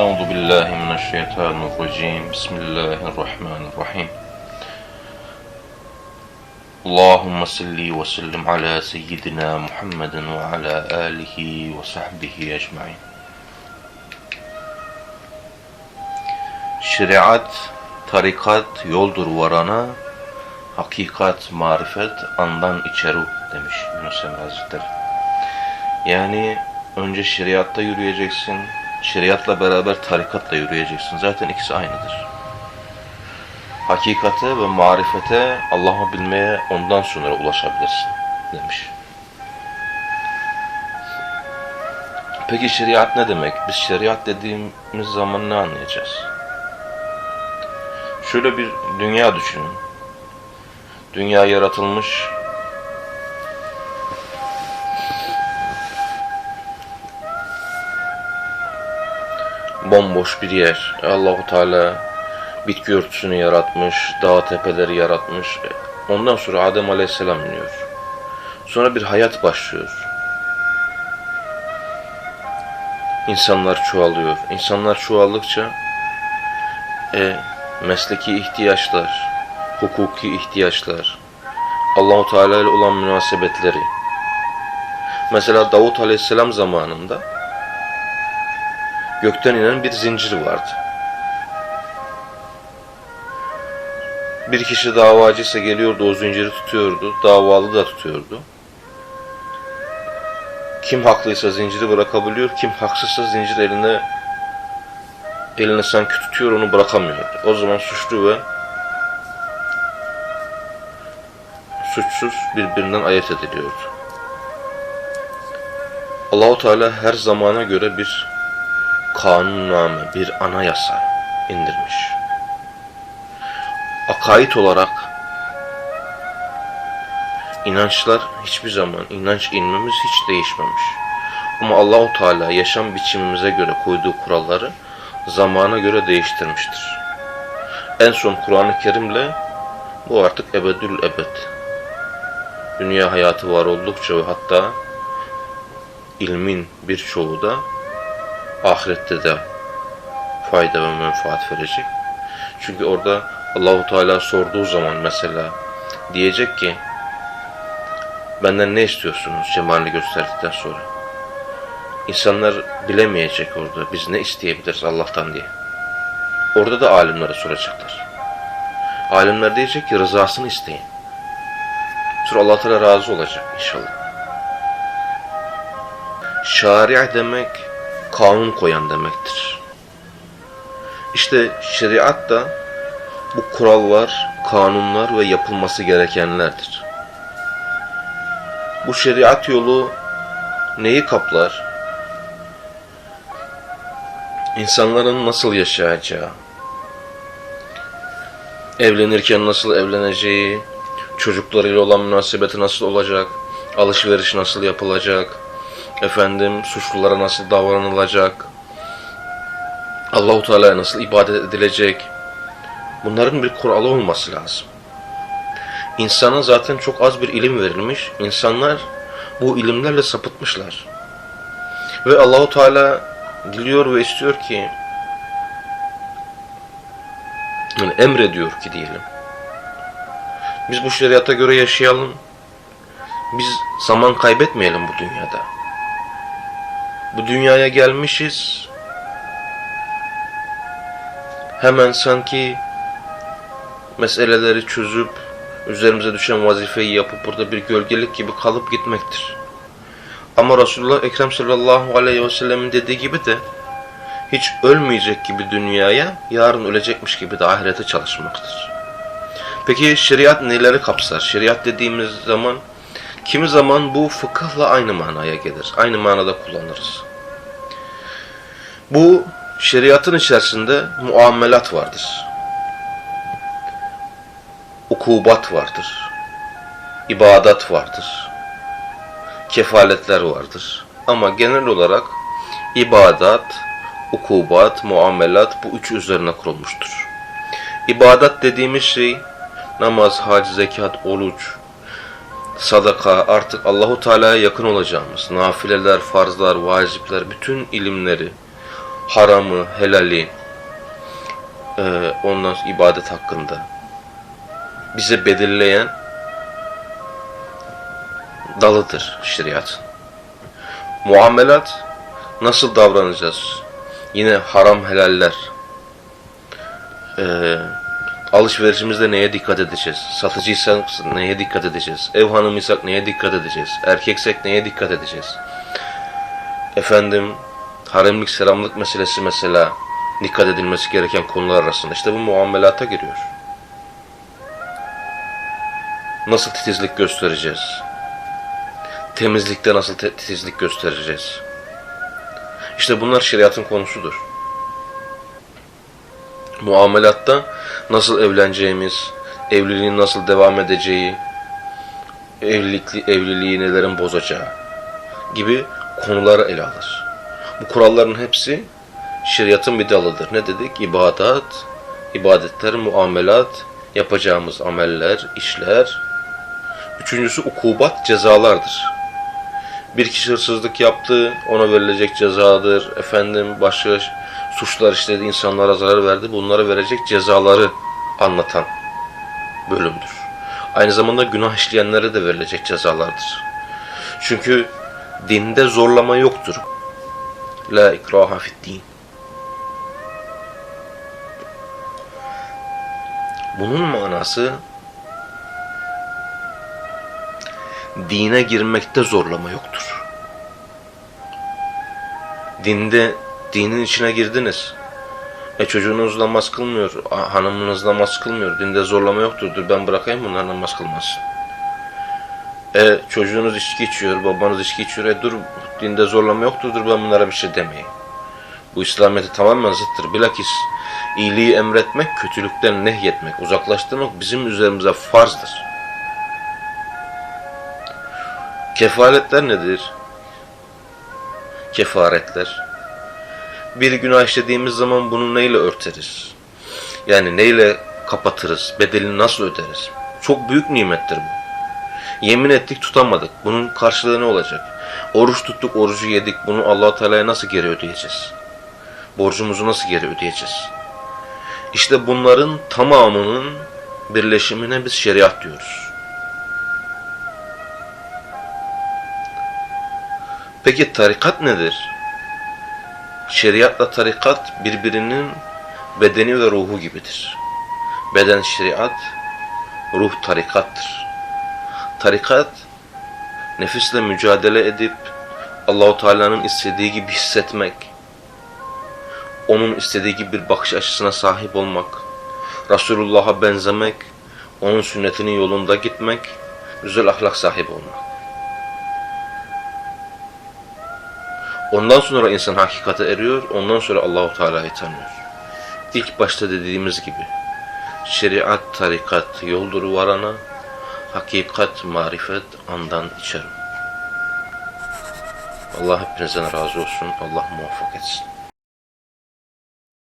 Euzu billahi mineşşeytanirracim. Bismillahirrahmanirrahim. Allahumme salli ve sellim ala seyyidina Muhammedin ve ala alihi ve sahbihi ecmaîn. Şeriat, tarikat yoldur varana, hakikat, marifet andan içeru demiş Yunus Emre Hazretleri. Yani önce şeriatta yürüyeceksin, şeriatla beraber tarikatla yürüyeceksin. Zaten ikisi aynıdır. Hakikate ve marifete, Allah'ı bilmeye ondan sonra ulaşabilirsin demiş. Peki şeriat ne demek? Biz şeriat dediğimiz zaman ne anlayacağız? Şöyle bir dünya düşünün. Dünya yaratılmış, bomboş bir yer. Allahu Teala bitki örtüsünü yaratmış, dağ tepeleri yaratmış. Ondan sonra Adem Aleyhisselam iniyor. Sonra bir hayat başlıyor. İnsanlar çoğalıyor. İnsanlar çoğaldıkça e, mesleki ihtiyaçlar, hukuki ihtiyaçlar, Allahu Teala ile olan münasebetleri. Mesela Davut Aleyhisselam zamanında gökten inen bir zincir vardı. Bir kişi davacıysa geliyordu o zinciri tutuyordu, davalı da tutuyordu. Kim haklıysa zinciri bırakabiliyor, kim haksızsa zincir eline eline sanki tutuyor onu bırakamıyordu. O zaman suçlu ve suçsuz birbirinden ayırt ediliyordu. Allahu Teala her zamana göre bir kanunname, bir anayasa indirmiş. Akaid olarak inançlar hiçbir zaman, inanç ilmimiz hiç değişmemiş. Ama Allahu Teala yaşam biçimimize göre koyduğu kuralları zamana göre değiştirmiştir. En son Kur'an-ı Kerim'le bu artık ebedül ebed. Dünya hayatı var oldukça ve hatta ilmin birçoğu da ahirette de fayda ve menfaat verecek. Çünkü orada Allahu Teala sorduğu zaman mesela diyecek ki benden ne istiyorsunuz cemalini gösterdikten sonra. İnsanlar bilemeyecek orada biz ne isteyebiliriz Allah'tan diye. Orada da alimlere soracaklar. Alimler diyecek ki rızasını isteyin. Sonra Allah Teala razı olacak inşallah. Şari' demek kanun koyan demektir. İşte şeriat da bu kurallar, kanunlar ve yapılması gerekenlerdir. Bu şeriat yolu neyi kaplar? İnsanların nasıl yaşayacağı, evlenirken nasıl evleneceği, çocuklarıyla olan münasebeti nasıl olacak, alışveriş nasıl yapılacak, efendim suçlulara nasıl davranılacak, Allahu Teala'ya nasıl ibadet edilecek, bunların bir kuralı olması lazım. İnsana zaten çok az bir ilim verilmiş, insanlar bu ilimlerle sapıtmışlar. Ve Allahu Teala diliyor ve istiyor ki, yani emrediyor ki diyelim, biz bu şeriata göre yaşayalım, biz zaman kaybetmeyelim bu dünyada. Bu dünyaya gelmişiz. Hemen sanki meseleleri çözüp üzerimize düşen vazifeyi yapıp burada bir gölgelik gibi kalıp gitmektir. Ama Resulullah Ekrem sallallahu aleyhi ve sellemin dediği gibi de hiç ölmeyecek gibi dünyaya yarın ölecekmiş gibi de ahirete çalışmaktır. Peki şeriat neleri kapsar? Şeriat dediğimiz zaman kimi zaman bu fıkıhla aynı manaya gelir. Aynı manada kullanırız. Bu şeriatın içerisinde muamelat vardır. Ukubat vardır. ibadat vardır. Kefaletler vardır. Ama genel olarak ibadat, ukubat, muamelat bu üç üzerine kurulmuştur. İbadat dediğimiz şey namaz, hac, zekat, oruç, sadaka artık Allahu Teala'ya yakın olacağımız nafileler, farzlar, vacipler, bütün ilimleri haramı, helali, e, ondan ibadet hakkında bize belirleyen dalıdır şeriatın. Muamelat nasıl davranacağız? Yine haram helaller. Ee, alışverişimizde neye dikkat edeceğiz? Satıcıysak neye dikkat edeceğiz? Ev hanımıysak neye dikkat edeceğiz? Erkeksek neye dikkat edeceğiz? Efendim haremlik selamlık meselesi mesela dikkat edilmesi gereken konular arasında. İşte bu muamelata giriyor. Nasıl titizlik göstereceğiz? Temizlikte nasıl titizlik göstereceğiz? İşte bunlar şeriatın konusudur. Muamelatta nasıl evleneceğimiz, evliliğin nasıl devam edeceği, evlilik, evliliği nelerin bozacağı gibi konuları ele alır. Bu kuralların hepsi şeriatın bir dalıdır. Ne dedik? İbadat, ibadetler, muamelat, yapacağımız ameller, işler. Üçüncüsü ukubat, cezalardır. Bir kişi hırsızlık yaptı, ona verilecek cezadır. Efendim başka suçlar işledi, insanlara zarar verdi. Bunlara verecek cezaları anlatan bölümdür. Aynı zamanda günah işleyenlere de verilecek cezalardır. Çünkü dinde zorlama yoktur. La ikraha fid din. Bunun manası dine girmekte zorlama yoktur. Dinde dinin içine girdiniz. E çocuğunuz namaz kılmıyor, hanımınız namaz kılmıyor. Dinde zorlama yoktur. Dur ben bırakayım bunlar namaz kılmasın. E çocuğunuz içki içiyor, babanız içki içiyor. E dur dinde zorlama yoktur. Dur ben bunlara bir şey demeyeyim. Bu İslamiyet'e tamamen zıttır. Bilakis iyiliği emretmek, kötülükten nehyetmek, uzaklaştırmak bizim üzerimize farzdır. Kefaletler nedir? Kefaretler. Bir günah işlediğimiz zaman bunu neyle örteriz? Yani neyle kapatırız? Bedelini nasıl öderiz? Çok büyük nimettir bu. Yemin ettik tutamadık. Bunun karşılığı ne olacak? Oruç tuttuk, orucu yedik. Bunu allah Teala'ya nasıl geri ödeyeceğiz? Borcumuzu nasıl geri ödeyeceğiz? İşte bunların tamamının birleşimine biz şeriat diyoruz. Peki tarikat nedir? Şeriatla tarikat birbirinin bedeni ve ruhu gibidir. Beden şeriat, ruh tarikattır. Tarikat nefisle mücadele edip Allahu Teala'nın istediği gibi hissetmek, onun istediği gibi bir bakış açısına sahip olmak, Resulullah'a benzemek, onun sünnetinin yolunda gitmek, güzel ahlak sahibi olmak. Ondan sonra insan hakikate eriyor, ondan sonra Allahu Teala'yı tanıyor. İlk başta dediğimiz gibi şeriat, tarikat yoldur varana, hakikat, marifet andan içerim. Allah hepinizden razı olsun. Allah muvaffak etsin.